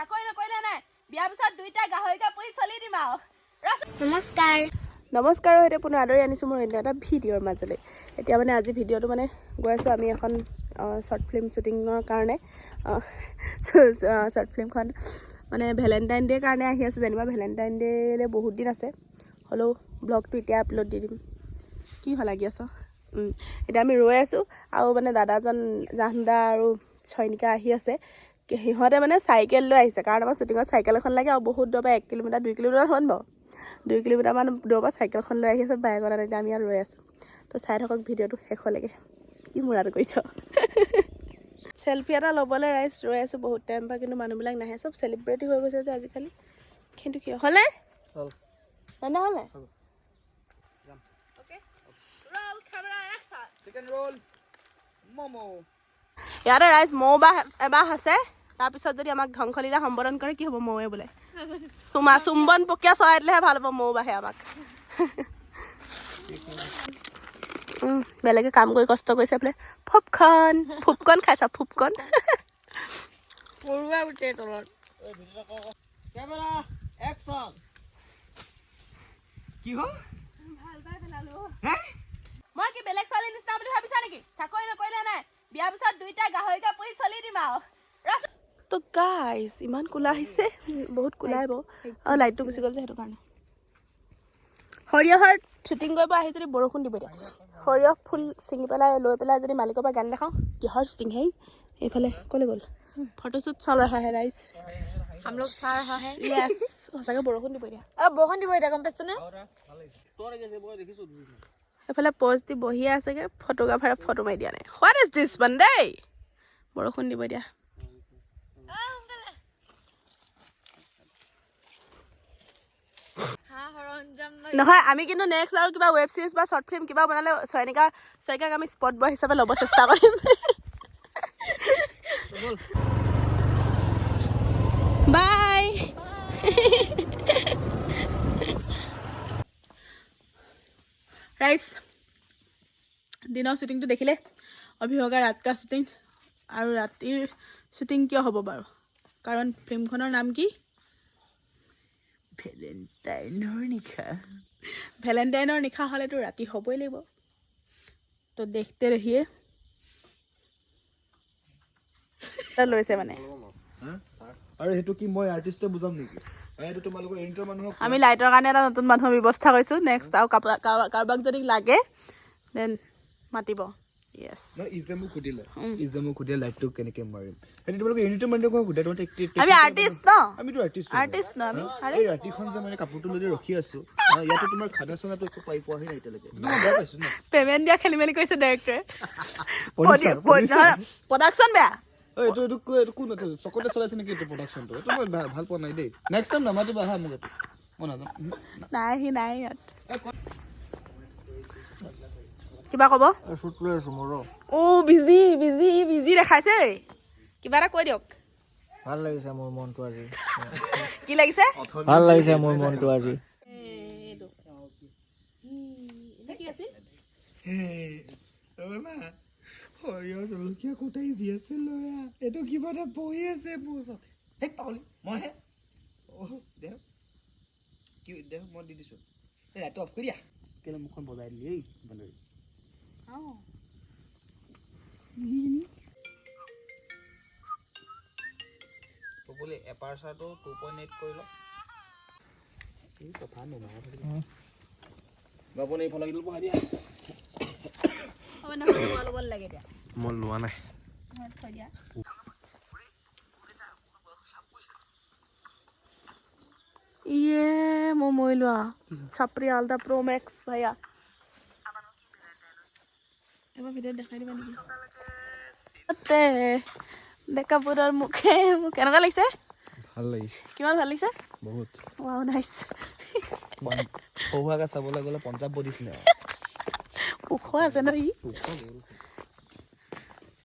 চাকৰি নকৰিলে নাই। বিয়াৰ পিছত দুইটা গাহৰিকে পুহি চলি দিম আৰু। নমস্কাৰ। নমস্কাৰৰ সৈতে পুনৰ আদৰি আনিছোঁ মোৰ অন্য এটা ভিডিঅ'ৰ মাজলৈ এতিয়া মানে আজি ভিডিঅ'টো মানে গৈ আছোঁ আমি এখন শ্বৰ্ট ফিল্ম শ্বুটিঙৰ কাৰণে। শ্বৰ্ট ফিল্মখন মানে ভেলেণ্টাইন ডে'ৰ কাৰণে আহি আছে। যেনিবা ভেলেণ্টাইন ডে'লৈ বহুত দিন আছে। হ'লেও ব্লগটো এতিয়া আপলোড দি দিম। কি ভাল লাগি আছ? এতিয়া আমি ৰৈ আছোঁ। আৰু মানে দাদাজন জাহদা আৰু চয়নিকা আহি আছে। সিহঁতে মানে চাইকেল লৈ আহিছে। কাৰণ আমাৰ শ্বুটিঙত চাইকেল এখন লাগে আৰু বহুত দূৰৰ পৰা এক কিলোমিটাৰ দুই কিলোমিটাৰ হয় বাৰু। দুই কিলোমিটাৰমান দূৰৰ পৰা চাইকেলখন লৈ আহি আছে বাইকত এতিয়া আমি ইয়াত ৰৈ আছোঁ। তো চাই থাকক ভিডিঅ'টো শেষলৈকে কি মূৰাটো কৰিছ? চেলফি এটা ল'বলৈ ৰাইজ ৰৈ আছোঁ বহুত টাইম পৰা কিন্তু মানুহবিলাক নাহে। চব চেলিব্ৰিটি হৈ গৈছে যে আজিকালি। কিন্তু কিয়? হ'লে? ম'ম' ইয়াতে ৰাইজ মৌ বাহ এবাহ আছে। তাৰপিছত যদি আমাক ধ্বংসলীলা সম্বোধন কৰে কি হ'ব? মৌৱে বোলে। চুমা চুম্বন প্ৰক্ৰিয়া চৰাই দিলেহে ভাল হ'ব মৌ বাহে আমাক। বেলেগে কাম কৰি কষ্ট কৰিছে বোলে। ফুপখন ফুপকন খাইছা ফুপকন? পৰুৱা উঠে তলত। কেমেৰা একশ্যন কি হ'ল? হে? মই কি বেলেগ ছোৱালীৰ নিচিনা বুলি ভাবিছা নেকি? চাকৰি নকৰিলে নাই। বিয়াৰ পিছত দুইটা গাহৰিকে পুহি চলি দিম আৰু। তো গাইজ ইমান কোলা আহিছে উম, বহুত কোলাই বাৰু আৰু লাইটটো গুচি গ'ল যে সেইটো কাৰণে সৰিয়হৰ শ্বুটিং কৰিব আহি যদি বৰষুণ দিব এতিয়া সৰিয়হ ফুল ছিঙি পেলাই লৈ পেলাই যদি মালিকৰ পৰা গান দেখাওঁ কিহৰ শ্বুটিং হেই এইফালে ক'লৈ গ'ল ফটোশ্বুট চল ৰহা হে ৰাইজ हम लोग चाह रहा है য়েছ সঁচাকৈ বৰষুণ দিব এতিয়া আৰু বৰষুণ দিব এতিয়া গম পাইছনে এইফালে প'ষ্ট দি বহিয়ে আছেগৈ ফটোগ্ৰাফাৰে ফটো মাৰি দিয়া নাই হোৱাট ইজ দিছ মান দেই বৰষুণ দিব এতিয়া নহয় আমি কিন্তু নেক্সট আৰু কিবা ৱেব ছিৰিজ বা শ্বৰ্ট ফিল্ম কিবা বনালে চয়নিকা চয়নিকাক আমি স্পট বয় হিচাপে ল'ব চেষ্টা কৰিম। বাই ৰাইজ দিনৰ শ্বুটিংটো দেখিলে অভিভাৱকা ৰাতিৰ শ্বুটিং আৰু ৰাতিৰ শ্বুটিং কিয় হ'ব বাৰু? কাৰণ ফিল্মখনৰ নাম কি? ভেলেণ্টাইনৰ নিশা ভেলেণ্টাইনৰ নিশা হ'লেতো ৰাতি হ'বই লাগিব তো দেখতে দেখিয়ে লৈছে মানে আৰু সেইটো কি মই আৰ্টিষ্টে বুজাম নেকি আমি লাইটৰ কাৰণে এটা নতুন মানুহৰ ব্যৱস্থা কৰিছোঁ নেক্সট আৰু কাৰোবাক যদি লাগে দেন মাতিব নাই এতিয়ালৈকে কিন্তু মই বেয়া পাইছো ন পে'মেণ্ট দিয়া খেলি মেলি কৰিছে ডাইৰেক্টৰে Producer, producer। প্ৰডাকশ্যন বেয়া ঐ, এইটো এইটো কো- এইটো কোন এইটো চকতে চলাইছে নেকি এইটো প্ৰডাকশ্যনটো এইটো মই ভা- ভাল পোৱা নাই দেই নেক্সট টাইম নামাতিবা হা মোক এইটো মই নাজানো উহু, না। নাই সি নাই ইয়াত এ, ক- কিবা ক'ব? শ্বুট লৈ আছো মোৰ। ৰ। অ' বিজি বিজি বিজি দেখাইছে কিবা এটা কৈ দিয়ক। ভালো লাগিছে মোৰ মনটো আজি। কি লাগিছে? ভালো লাগিছে মোৰ মনটো আজি। সৰিয়হ জলকীয়া কোটাই যি আছে লয়া এইটো কিবা এটা বহি আছে মোৰ ওচৰত। হেই পাগলী মইহে অহ, দেহ। কি দেহ মই দি দিছো। এই ৰাতি অফ কৰি দিয়া। কেলে মুখখন বজাই দিলি এই বোলে এপাৰ্চাৰটো টু পইণ্ট এইট কৰি ল। বাপুনে এইফালে গিল বহাই দিয়া। ল'ব লাগে এতিয়া। মই লোৱা নাই। থৈ দিয়া। ইয়ে মই মৰিলো চাপৰি আলদা প্ৰ' মেক্স ভাইয়া। এবাৰ ভিডিঅ'ত দেখাই দিবা নেকি তাতে ডেকাপুৰৰ মুখে মোক কেনেকুৱা লাগিছে ভাল লাগিছে কিমান ভাল লাগিছে বহুত ৱাও নাইচ সৌভাগে চাবলৈ গ'লে পঞ্জাৱ বদিছিলে ওখ আছে ন ই